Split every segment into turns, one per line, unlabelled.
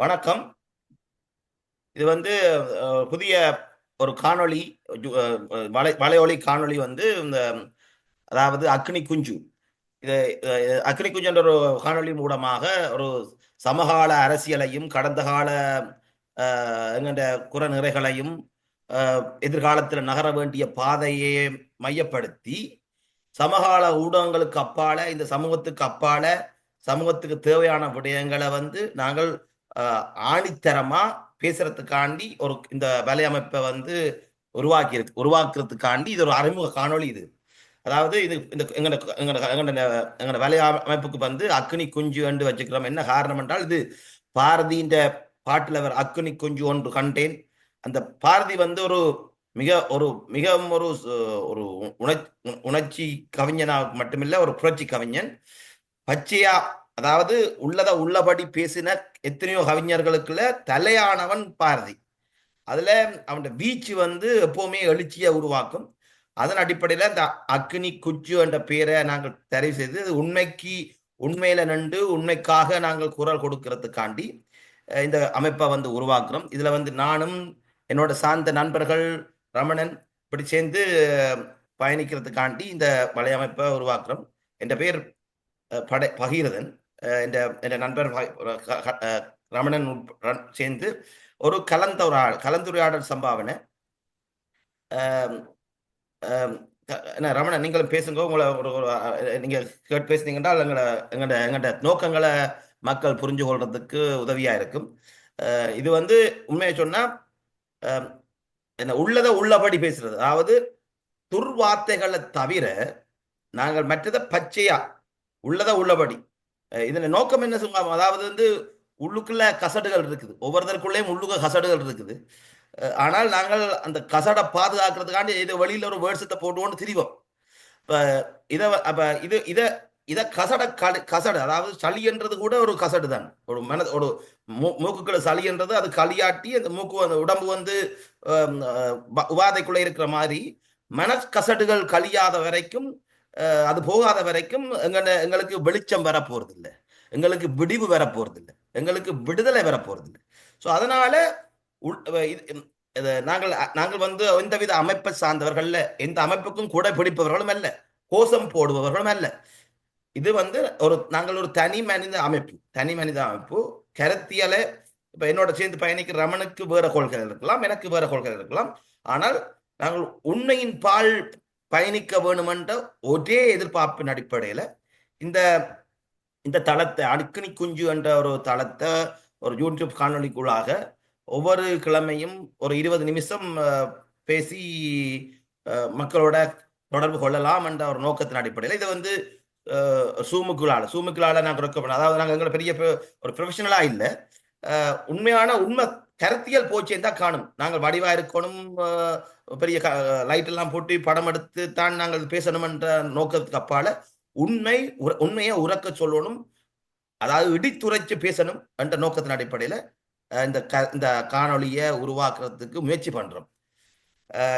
வணக்கம். இது வந்து புதிய ஒரு காணொளி வலை வலையொலி காணொளி வந்து இந்த அதாவது அக்னி குஞ்சு. இது அக்னி குஞ்சு என்ற ஒரு காணொளி மூலமாக ஒரு சமகால அரசியலையும் கடந்த கால அஹ், குற நிறைகளையும் எதிர்காலத்தில் நகர வேண்டிய பாதையை மையப்படுத்தி சமகால ஊடகங்களுக்கு அப்பால இந்த சமூகத்துக்கு அப்பால சமூகத்துக்கு தேவையான விடயங்களை வந்து நாங்கள் ஆணித்தரமா பேசுறதுக்காண்டி ஒரு இந்த வலையமைப்பை வந்து உருவாக்கி உருவாக்குறதுக்காண்டி இது ஒரு அறிமுக காணொளி இது. அதாவது இது இந்த எங்கட எங்கட எங்கட எங்கட அமைப்புக்கு வந்து அக்னி குஞ்சு என்று வச்சுக்கிறோம். என்ன காரணம் என்றால் இது பாரதியின் பாட்டில் அவர் அக்னி குஞ்சு ஒன்று கண்டேன். அந்த பாரதி வந்து ஒரு மிக ஒரு மிகவும் ஒரு ஒரு உணர்ச்சி உணர்ச்சி கவிஞனாக மட்டுமில்லை ஒரு புரட்சி கவிஞன். பச்சையா அதாவது உள்ளத உள்ளபடி பேசின எத்தனையோ கவிஞர்களுக்குள்ள தலையானவன் பாரதி. அதுல அவன் வீச்சு வந்து எப்பவுமே எழுச்சியை உருவாக்கும். அதன் அடிப்படையில இந்த அக்னி குச்சு என்ற பெயரை நாங்கள் தெரிவு செய்து உண்மைக்கு உண்மையில நின்று உண்மைக்காக நாங்கள் குரல் கொடுக்கறதுக்காண்டி இந்த அமைப்பை வந்து உருவாக்குறோம். இதுல வந்து நானும் என்னோட சார்ந்த நண்பர்கள் ரமணன் இப்படி சேர்ந்து பயணிக்கிறதுக்காண்டி இந்த வலையமைப்பை உருவாக்குறோம். என்ற பேர் படை பகீரதன். இந்த இந்த நண்பர் ரமணன் உட்பட சேர்ந்து ஒரு கலந்துரையாடல் கலந்துரையாடல் சம்பாவனை என்ன ரமணன் நீங்களும் பேசுங்க உங்களை ஒரு நீங்க கேட்டு பேசுனீங்கன்னா எங்களோட எங்கள்ட எங்களோட நோக்கங்களை மக்கள் புரிஞ்சு கொள்றதுக்கு உதவியா இருக்கும். இது வந்து உண்மையை சொன்னா என்ன உள்ளதை உள்ளபடி பேசுறது. அதாவது துர்வார்த்தைகளை தவிர நாங்கள் மற்றதை பச்சையா உள்ளதை உள்ளபடி இதன் நோக்கம் என்ன சொல்லுவாங்க? அதாவது வந்து உள்ளுக்குள்ள கசடுகள் இருக்குது. ஒவ்வொருத்தருக்குள்ளேயும் உள்ளுக்க கசடுகள் இருக்குது. ஆனால் நாங்கள் அந்த கசடை பாதுகாக்கிறதுக்காண்டி இது வழியில் ஒரு வேர்ட்ஸத்தை போட்டுவோன்னு திரிவோம். இப்போ இதை அப்போ இது இதை இதை கசட கசடு அதாவது சளின்றது கூட ஒரு கசடு தான். ஒரு மன ஒரு மூ- மூக்குக்களை சளின்றது அது களியாட்டி அந்த மூக்கு அந்த உடம்பு வந்து உபாதைக்குள்ளே இருக்கிற மாதிரி மனக்கசடுகள் கழியாத வரைக்கும் அது போகாத வரைக்கும் எங்கள் எங்களுக்கு வெளிச்சம் வர போறது எங்களுக்கு விடிவு வர போறது எங்களுக்கு விடுதலை வர போறது ஸோ அதனால உள்- இது- நாங்கள் நாங்கள் வந்து எந்தவித அமைப்பை சார்ந்தவர்கள் எந்த அமைப்புக்கும் கூட பிடிப்பவர்களும் அல்ல. கோஷம் போடுபவர்களும் அல்ல. இது வந்து ஒரு நாங்கள் ஒரு தனி மனித அமைப்பு. தனி மனித அமைப்பு. கருத்தியலை இப்ப என்னோட சேர்ந்து பயணிக்கிற ரமணுக்கு வேற கொள்கை இருக்கலாம் எனக்கு வேற கொள்கை இருக்கலாம். ஆனால் நாங்கள் உண்மையின் பால் பயணிக்க வேணுமென்ற ஒரே எதிர்பார்ப்பின் அடிப்படையில இந்த இந்த தளத்தை அடுக்கணி குஞ்சு என்ற ஒரு தளத்தை ஒரு யூடியூப் காணொலிக்குள்ளாக ஒவ்வொரு கிழமையும் ஒரு இருபது நிமிஷம் பேசி மக்களோட தொடர்பு கொள்ளலாம் என்ற ஒரு நோக்கத்தின் அடிப்படையில் இதை வந்து சூமுக்குள்ளால சூமுக்குள்ளால நாங்கள் ரெக்க அதாவது நாங்கள் எங்களை பெரிய ஒரு ப்ரொஃபஷனலாக இல்லை. உண்மையான உண்மை கருத்தியல் போச்சே தான் காணும். நாங்கள் வடிவா இருக்கணும் பெரிய லைட் எல்லாம் போட்டு படம் எடுத்து தான் நாங்கள் பேசணும் என்ற நோக்கத்துக்கு அப்பால உண்மை உண்மையை உறக்க சொல்லணும் அதாவது இடித்துரைச்சு பேசணும் என்ற நோக்கத்தின் அடிப்படையில இந்த க இந்த காணொளியை உருவாக்குறதுக்கு முயற்சி பண்றோம்.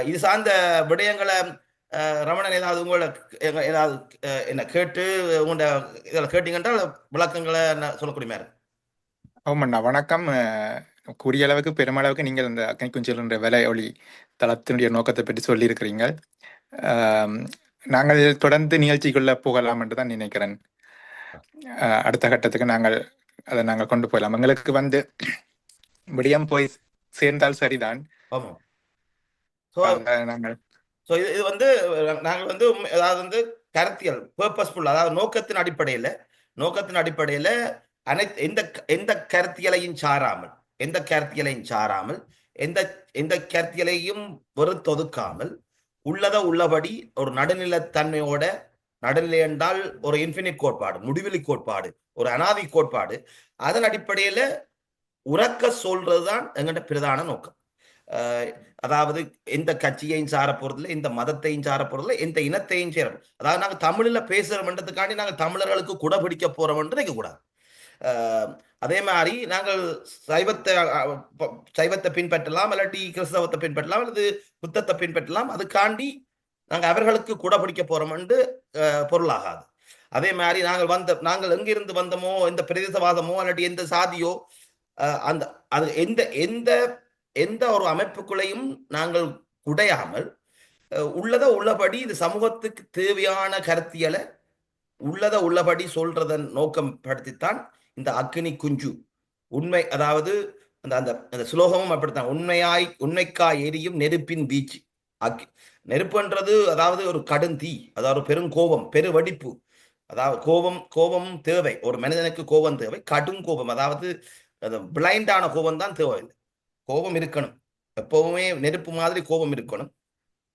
இது சார்ந்த விடயங்களை ரமணன் ஏதாவது உங்களை ஏதாவது என்ன கேட்டு உங்களோட இதில் கேட்டீங்கன்றால் விளக்கங்களை சொல்லக்கூடிய மாதிரி.
ஆமாண்ணா வணக்கம். கூடிய அளவுக்கு பெருமளவுக்கு நீங்கள் இந்த அக்னி குஞ்சில் விலை ஒளி தளத்தினுடைய நோக்கத்தை பற்றி சொல்லியிருக்கிறீங்க நாங்கள் தொடர்ந்து நிகழ்ச்சிக்குள்ள போகலாம் என்று தான் நினைக்கிறேன். அடுத்த கட்டத்துக்கு நாங்கள் அதை நாங்கள் கொண்டு போகலாம் எங்களுக்கு வந்து விடயம் போய் சேர்ந்தால் சரிதான். நாங்கள்
இது இது வந்து நாங்கள் வந்து அதாவது வந்து கருத்தியல் பர்பஸ்ஃபுல் அதாவது நோக்கத்தின் அடிப்படையில் நோக்கத்தின் அடிப்படையில் அனைத்து எந்த எந்த கருத்தியலையும் சாராமல் எந்த கருத்தியலையும் சாராமல் எந்த எந்த கருத்தியலையும் வெறுத்தொதுக்காமல் உள்ளத உள்ளபடி ஒரு நடுநிலத்தன்மையோட நடுநிலை என்றால் ஒரு இன்ஃபினிட் கோட்பாடு முடிவெளி கோட்பாடு ஒரு அனாதி கோட்பாடு. அதன் அடிப்படையில் உறக்க சொல்றதுதான் எங்கள்கிட்ட பிரதான நோக்கம். அதாவது எந்த கட்சியையும் சார போறதில்ல எந்த மதத்தையும் சார போறதில்ல எந்த இனத்தையும் சேர அதாவது நாங்கள் தமிழில் பேசுறோம்ன்றதுக்காண்டி நாங்கள் தமிழர்களுக்கு குடை பிடிக்க போறோம்ன்றது கூடாது. அதே மாதிரி நாங்கள் சைவத்தை சைவத்தை பின்பற்றலாம் இல்லாட்டி கிறிஸ்தவத்தை பின்பற்றலாம் அல்லது புத்தத்தை பின்பற்றலாம். அதுக்காண்டி நாங்கள் அவர்களுக்கு கூட பிடிக்க போறோம்னு என்று பொருளாகாது. அதே மாதிரி நாங்கள் வந்த நாங்கள் எங்கிருந்து வந்தோமோ எந்த பிரதேசவாதமோ இல்லாட்டி எந்த சாதியோ அந்த அது எந்த எந்த எந்த ஒரு அமைப்புக்குள்ளையும் நாங்கள் குடையாமல் உள்ளத உள்ளபடி இது சமூகத்துக்கு தேவையான கருத்தியலை உள்ளத உள்ளபடி சொல்றதன் நோக்கம் படுத்தித்தான் இந்த அக்னி குஞ்சு. உண்மை அதாவது அந்த அந்த அந்த சுலோகமும் அப்படித்தான். உண்மையாய் உண்மைக்காய் எரியும் நெருப்பின் வீச்சு. அக் நெருப்புன்றது அதாவது ஒரு கடும் தீ அதாவது ஒரு பெருங்கோபம் பெருவெடிப்பு அதாவது கோபம் கோபம் தேவை. ஒரு மனிதனுக்கு கோபம் தேவை. கடும் கோபம் அதாவது அது பிளைண்டான கோபம் தான் தேவை. கோபம் இருக்கணும். எப்பவுமே நெருப்பு மாதிரி கோபம் இருக்கணும்.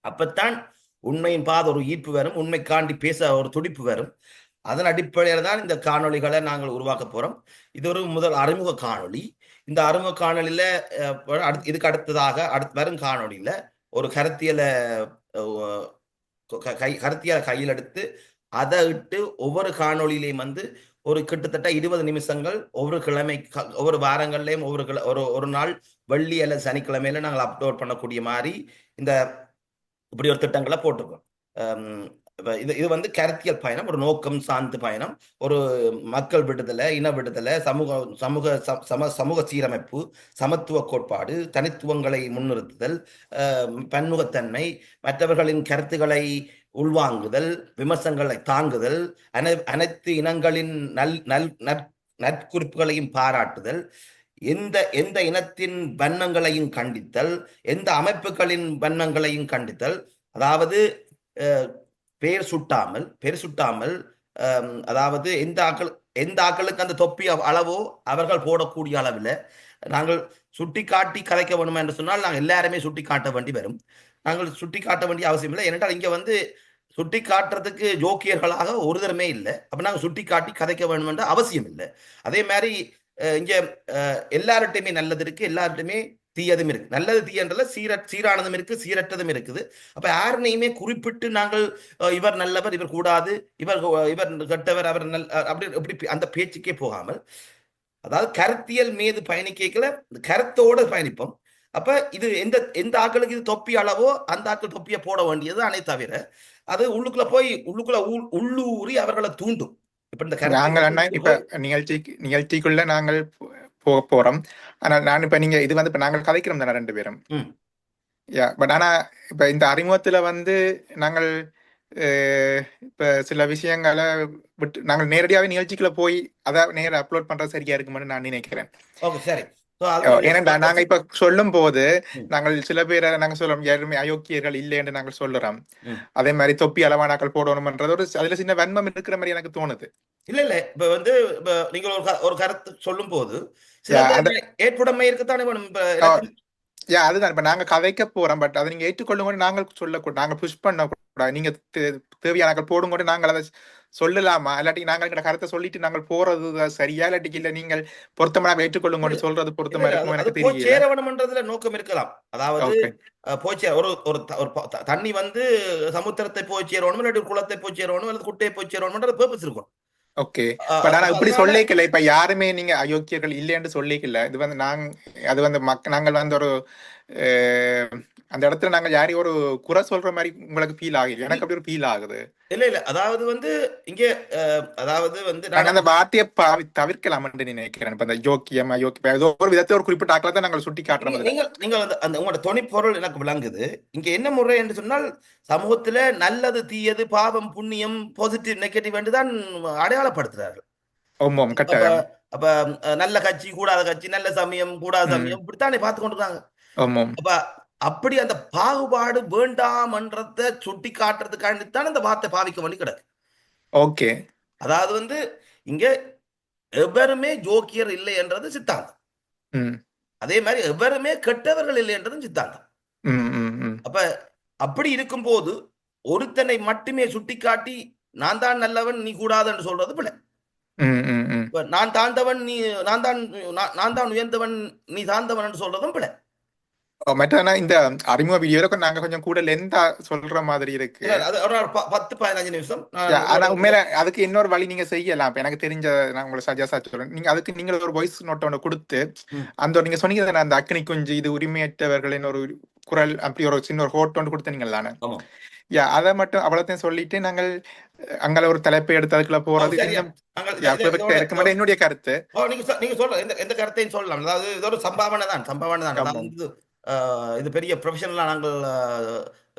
அப்பத்தான் உண்மையின் பாத ஒரு ஈர்ப்பு வரும். உண்மைக்காண்டி பேச ஒரு துடிப்பு வரும். அதன் அடிப்படையில் தான் இந்த காணொளிகளை நாங்கள் உருவாக்க போறோம். இது ஒரு முதல் அறிமுக காணொளி. இந்த அறிமுக காணொளியில அடுத்து இதுக்கு அடுத்ததாக அடுத்து வரும் காணொளியில ஒரு கருத்தியலை க- கை கருத்தியலை கையில் எடுத்து அதை இட்டு ஒவ்வொரு காணொலியிலையும் வந்து ஒரு கிட்டத்தட்ட இருபது நிமிஷங்கள் ஒவ்வொரு கிழமை க- ஒவ்வொரு வாரங்கள்லையும் ஒவ்வொரு கிழ ஒரு ஒரு நாள் வெள்ளி அல்லது சனிக்கிழமையில நாங்கள் அப்லோட் பண்ணக்கூடிய மாதிரி இந்த இப்படி ஒரு திட்டங்களை போட்டிருக்கோம். இது இது வந்து கருத்தியல் பயணம் ஒரு நோக்கம் சார்ந்த பயணம் ஒரு மக்கள் விடுதலை இன விடுதலை சமூக சமூக ச- சம சமூக சீரமைப்பு சமத்துவ கோட்பாடு தனித்துவங்களை முன்னிறுத்துதல் பன்முகத்தன்மை மற்றவர்களின் கருத்துக்களை உள்வாங்குதல் விமர்சனங்களை தாங்குதல் அனை அனைத்து இனங்களின் நல் நல் நற் நற்குறிப்புகளையும் பாராட்டுதல் எந்த எந்த இனத்தின் வண்ணங்களையும் கண்டித்தல் எந்த அமைப்புகளின் வண்ணங்களையும் கண்டித்தல் அதாவது பேர் சுட்டாமல் பேர் சுட்டாமல் அதாவது எந்த ஆக்கள் எந்த ஆக்களுக்கு அந்த தொப்பி அளவோ அவர்கள் போடக்கூடிய அளவில் நாங்கள் சுட்டி காட்டி கதைக்க வேணுமா என்று சொன்னால் நாங்கள் எல்லாருமே சுட்டி காட்ட வேண்டி வரும். நாங்கள் சுட்டி காட்ட வேண்டிய அவசியம் இல்லை. ஏனென்றால் இங்கே வந்து சுட்டி காட்டுறதுக்கு ஜோக்கியர்களாக ஒருதருமே இல்லை. அப்போ நாங்கள் சுட்டி காட்டி கதைக்க வேணும் என்ற அவசியம் இல்லை. அதே மாதிரி இங்கே எல்லார்ட்டையுமே நல்லது இருக்குது எல்லார்ட்டையுமே தீயதும் இருக்கு. நல்லது தீயன்றதுல சீர சீரானதும் இருக்கு சீரற்றதும் இருக்குது. அப்ப யாருனையுமே குறிப்பிட்டு நாங்கள் இவர் நல்லவர் இவர் கூடாது இவர் இவர் கெட்டவர் அவர் நல் அப்படி இப்படி பே- அந்த பேச்சுக்கே போகாமல் அதாவது கருத்தியல் மீது பயணிக்கல கருத்தோட பயணிப்போம். அப்ப இது எந்த எந்த ஆக்களுக்கு இது தொப்பி அளவோ அந்த ஆக்கள் தொப்பியை போட வேண்டியது அனை தவிர அது உள்ளுக்குள்ள போய் உள்ளுக்குள்ள உள்- உள்ளூரி அவர்களை தூண்டும். இப்ப இந்த
நாங்கள் அண்ணா இப்ப நிகழ்ச்சிக்கு நிகழ்ச்சிக்குள்ள நாங்கள் போக போறோம். ஆனால் நான் இப்ப நீங்க இது வந்து இப்ப நாங்கள் கதைக்கிறோம் தானே ரெண்டு பேரும்?
ம்.
யா பட் ஆனா இப்ப இந்த அறிமுகத்துல வந்து நாங்கள் இப்ப சில விஷயங்களை விட்டு நாங்கள் நேரடியாவே நிகழ்ச்சிக்குள்ள போய் அதை நேர அப்லோட் பண்றது சரியா இருக்குமென்னு நான் நினைக்கிறேன்.
ஓகே சரி.
ஏனென்றா நாங்க இப்ப சொல்லும் போது. நாங்கள் சில பேரை நாங்க சொல்றோம் யாருமே அயோக்கியர்கள் இல்லை என்று நாங்கள் சொல்லுறோம். அதே மாதிரி தொப்பி அளவானாக்கள் போடணும்ன்றது ஒரு அதுல சின்ன வன்மம் இருக்கிற மாதிரி எனக்கு தோணுது.
இல்ல இல்ல. இப்ப வந்து நீங்க ஒரு ஒரு கருத்து சொல்லும் போது ஏற்புடைமை இருக்கத்தானே
யா அதுதான். இப்ப நாங்க கதைக்க போறோம் பட் அதை நீங்க ஏற்றுக்கொள்ளுங்க நாங்கள் சொல்லக்கூடாது நாங்க புஷ் பண்ணக்கூடாது நீங்க தேவையானாக்கள் போடுங்க நாங்கள் அதை சொல்லலாமா? இல்லாட்டி நாங்கள் எங்க கருத்தை சொல்லிட்டு நாங்கள் போறது சரியா? இல்லாட்டி இல்ல நீங்கள் பொருத்தமா ஏற்றுக்கொள்ளுங்க சொல்றது பொருத்தமா இருக்கும் எனக்கு
போய்
தெரியல.
சேர வேணும்ன்றதுல நோக்கம் இருக்கலாம். அதாவது போய் ஒரு ஒரு தண்ணி வந்து சமுத்திரத்தை போய் சேரணும் இல்லாட்டி குளத்தை போய் சேரணும் அல்லது குட்டையை போய் சேரணும்ன்ற பர்பஸ் இருக்கும்.
ஓகே. பட் ஆனா
அப்ப
இப்படி சொல்லிக்கல. இப்ப யாருமே நீங்க அயோக்கியர்கள் இல்லைன்னு சொல்லிக்கல. இது வந்து நாங்க அது வந்து மக்க நாங்கள் வந்து ஒரு அந்த இடத்துல நாங்கள் யாரையும் ஒரு குறை சொல்ற மாதிரி உங்களுக்கு ஃபீல் ஆகுது எனக்கு அப்படி ஒரு ஃபீல் ஆகுது.
இல்ல இல்ல. அதாவது வந்து இங்க அதாவது வந்து
நாங்க அந்த வார்த்தையை பாவி தவிர்க்கலாம்னு நினைக்கிறேன். இப்ப அந்த ஜோக்கியம் அயோக்கியம் ஏதோ ஒரு விதத்தை ஒரு குறிப்பிட்ட ஆக்களை தான் நாங்கள் சுட்டி காட்டுற
நீங்க நீங்க நீங்க அந்த உங்களோட தொனிப்பொருள் எனக்கு விளங்குது. இங்க என்ன முறை என்று சொன்னால் சமூகத்துல நல்லது தீயது பாவம் புண்ணியம் பாசிட்டிவ் நெகட்டிவ் என்று தான்
ஓம் ஓம்
அப்ப
கட்டாயம்.
அப்ப அஹ், நல்ல கட்சி கூடாத கட்சி நல்ல சமயம் கூடாத சமயம் இப்படித்தானே பார்த்து கொண்டிருக்காங்க
ஓம்
அப்ப அப்படி அந்த பாகுபாடு வேண்டாம்ன்றத சுட்டி காட்டுறதுக்காண்டித்தான் இந்த வார்த்தை பாவிக்க வேண்டி கிடக்கு.
ஓகே.
அதாவது வந்து இங்க எவருமே ஜோக்கியர் இல்லை என்றது சித்தாந்தம். அதே மாதிரி எவருமே கெட்டவர்கள் இல்லை என்றதும் சித்தாந்தம். அப்ப அப்படி இருக்கும்போது ஒருத்தனை மட்டுமே சுட்டிக்காட்டி நான் தான் நல்லவன் நீ கூடாதுன்னு சொல்றது பிள்ளை நான் தாழ்ந்தவன் நீ நான் தான் நான் தான் உயர்ந்தவன் நீ தாழ்ந்தவன் சொல்றதும் பிள்ளை
மற்ற இந்த அறிமுக வீடியோல நாங்க கொஞ்சம் கூட லென்த்தா சொல்ற மாதிரி இருக்கு.
பத்து பதினஞ்சு நிமிஷம்.
ஆனா உண்மையில அதுக்கு இன்னொரு வழி நீங்க செய்யலாம். இப்ப எனக்கு தெரிஞ்ச நான் உங்களுக்கு சஜஸ்டா சொல்றேன். நீங்க அதுக்கு நீங்க ஒரு வாய்ஸ் நோட் ஒன்று கொடுத்து. அந்த நீங்க சொன்னீங்க அந்த அக்னி குஞ்சு இது உரிமையற்றவர்களின் ஒரு குரல் அப்படி ஒரு சின்ன ஒரு ஹோட் ஒன்று கொடுத்தீங்களானே
ஆமா.
யா அதை மட்டும் அவ்வளோத்தையும் சொல்லிட்டு நாங்கள் அங்கே ஒரு தலைப்பை எடுத்து அதுக்குள்ள போறது இருக்க என்னுடைய கருத்து.
நீங்க சொ- நீங்க சொல்ல எந்த கருத்தையும் சொல்லலாம். அதாவது இது ஒரு சம்பாவனை தான் சம்பாவனை தான். இது பெரிய ப்ரொஃபஷனலாக நாங்கள்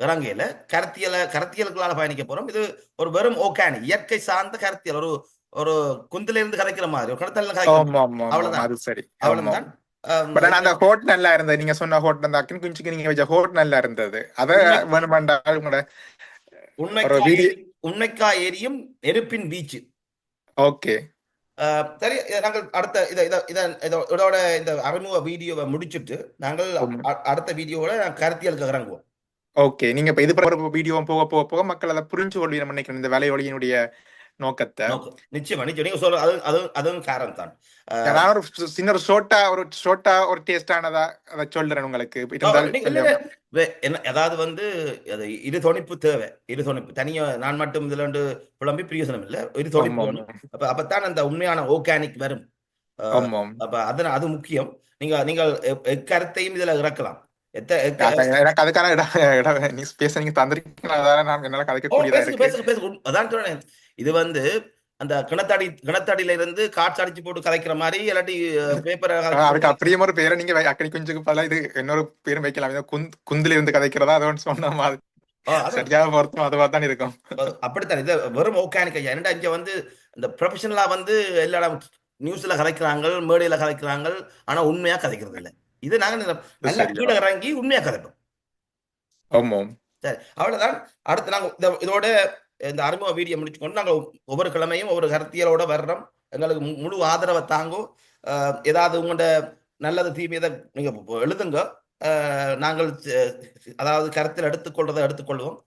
இறங்கையில கருத்தியல கருத்தியலுக்குள்ளால பயணிக்க போறோம். இது ஒரு வெறும் ஓகானி இயற்கை சார்ந்த கருத்தியல். ஒரு ஒரு குந்தில இருந்து கதைக்கிற மாதிரி ஒரு கடத்தல கதைக்கிற அவ்வளவுதான்.
அது சரி.
அவ்வளவுதான்.
அந்த ஹோட் நல்லா இருந்தது. நீங்க சொன்ன ஹோட் அந்த அக்கின் குஞ்சுக்கு நீங்க வச்ச ஹோட் நல்லா இருந்தது. அத வேணுமென்றால் உங்களோட
உண்மைக்கா ஏரியும் நெருப்பின் வீச்சு.
ஓகே.
சரி நாங்கள் அடுத்த இத இத இத இத- இதோட இந்த அறிமுக வீடியோவை முடிச்சிட்டு நாங்கள் அடுத்த வீடியோவோட கருத்தியலுக்கு இறங்குவோம்
ஓகே நீங்க இப்ப இது வீடியோ போக போக போக மக்கள் அதை புரிஞ்சு கொள்வீங்க நினைக்கிறேன். இந்த வேலையொலியினுடைய நோக்கத்தை.
நிச்சயமா நிச்சயம். நீங்க சொல்ற அது அது அதுவும் காரணம் தான்.
நான் ஒரு சின்ன ஒரு ஷோட்டா ஒரு ஷோட்டா ஒரு டேஸ்டானதா அதை சொல்றேன் உங்களுக்கு.
நீங்க அதாவது வந்து அது இரு தொணிப்பு தேவை. இரு தொணிப்பு தனியா நான் மட்டும் இதுல வந்து புலம்பி பிரயோசனம் இல்ல. இரு தொணிப்பு அப்ப அப்பதான் அந்த உண்மையான ஓர்கானிக் வரும். அப்ப அதன அது முக்கியம். நீங்க நீங்கள் எ- எக்கருத்தையும் இதுல இறக்கலாம்.
எனக்கு அதுக்கான இடம் இடம் நீ பேச நீங்க தந்திருக்கீங்களா நான் என்னால
ஓ
கதைக்கக்கூடியதா
பேசுங்க
இருக்கு.
இது வந்து அந்த கிணத்தடி கிணத்தடியில இருந்து காற்று அடிச்சு போட்டு கதைக்கிற மாதிரி இல்லாட்டி பேப்பரை
அதுக்கு அப்படியே ஒரு பேரை நீங்க அக்கடி குஞ்சுக்கு பதிலா இது இன்னொரு பேரும் வைக்கலாம். குந்த் குந்தில இருந்து கதைக்கிறதா அது ஒன்று சொன்ன மாதிரி.
ஓ, அதான்
சரியா பொருத்தம். அதுவா தான் இருக்கும்.
அப்படித்தான். இது வெறும் ஓர்கானிக் ஐயா. ஏன்டா இங்க வந்து இந்த ப்ரொஃபஷனலா வந்து எல்லா நியூஸ்ல கதைக்கிறாங்க மேடையில கதைக்கிறாங்க ஆனா உண்மையா கதைக்கிறது இல்ல. இது நாங்க நல்ல- கீழே இறங்கி உண்மையா கதைப்போம்
ஆமாம்.
சரி அவ்வளவுதான். அடுத்து நாங்க இதோட இந்த அறிமுக வீடியோ முடிச்சுக்கொண்டு நாங்கள் ஒவ்வொரு கிழமையும் ஒவ்வொரு கருத்தியலோட வர்றோம். எங்களுக்கு முழு ஆதரவை தாங்கும். ஏதாவது உங்களோட நல்லது தீமையதை நீங்கள் எழுதுங்க. நாங்கள் அதாவது கருத்தில் எடுத்துக்கொள்றதை எடுத்துக்கொள்வோம்.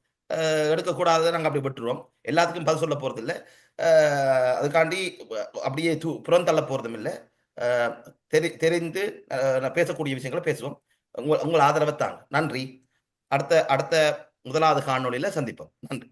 எடுக்கக்கூடாததை நாங்கள் அப்படி விட்டுருவோம். எல்லாத்துக்கும் பதில் சொல்ல போகிறது இல்லை அதுக்காண்டி அப்படியே தூ புறந்தள்ள போகிறதும் இல்லை தெரி தெரிந்து நான் பேசக்கூடிய விஷயங்களை பேசுவோம். உங்கள் உங்கள் ஆதரவை தாங்க. நன்றி. அடுத்த அடுத்த முதலாவது காணொலியில் சந்திப்போம். நன்றி.